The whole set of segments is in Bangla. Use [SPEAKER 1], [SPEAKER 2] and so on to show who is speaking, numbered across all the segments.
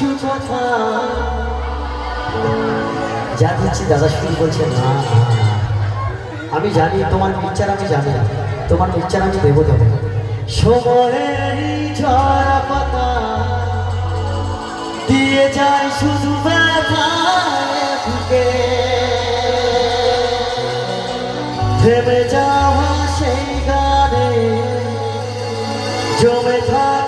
[SPEAKER 1] কিছু কথা। যা দিচ্ছি দাদা শুরু করছে না। আমি জানি তোমার পিকচার আমি জানি তোমার পিকচার আমি দেবো দেবো সময়েরই ঝরা পাতা দিয়ে যায় শুধু থেমে যাওয়া সেই গানে জমে থাকা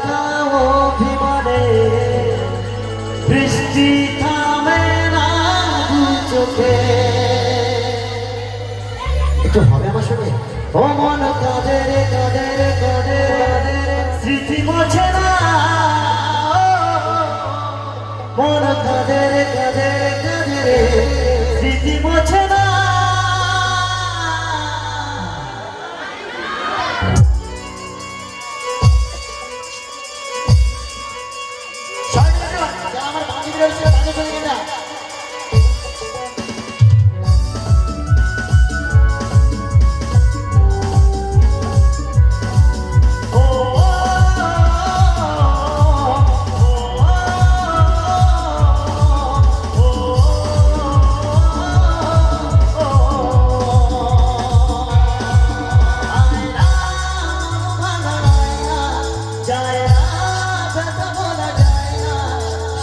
[SPEAKER 1] রে কাঁদে রে কাঁদে রে স্মৃতি মোছে না আমার বান্ধবী রয়েছে বান্ধব চলে গেছে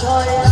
[SPEAKER 1] choice.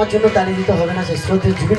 [SPEAKER 1] আমার জন্য তাড়িয়ে দিতে হবে না সে স্রোতের জুবিন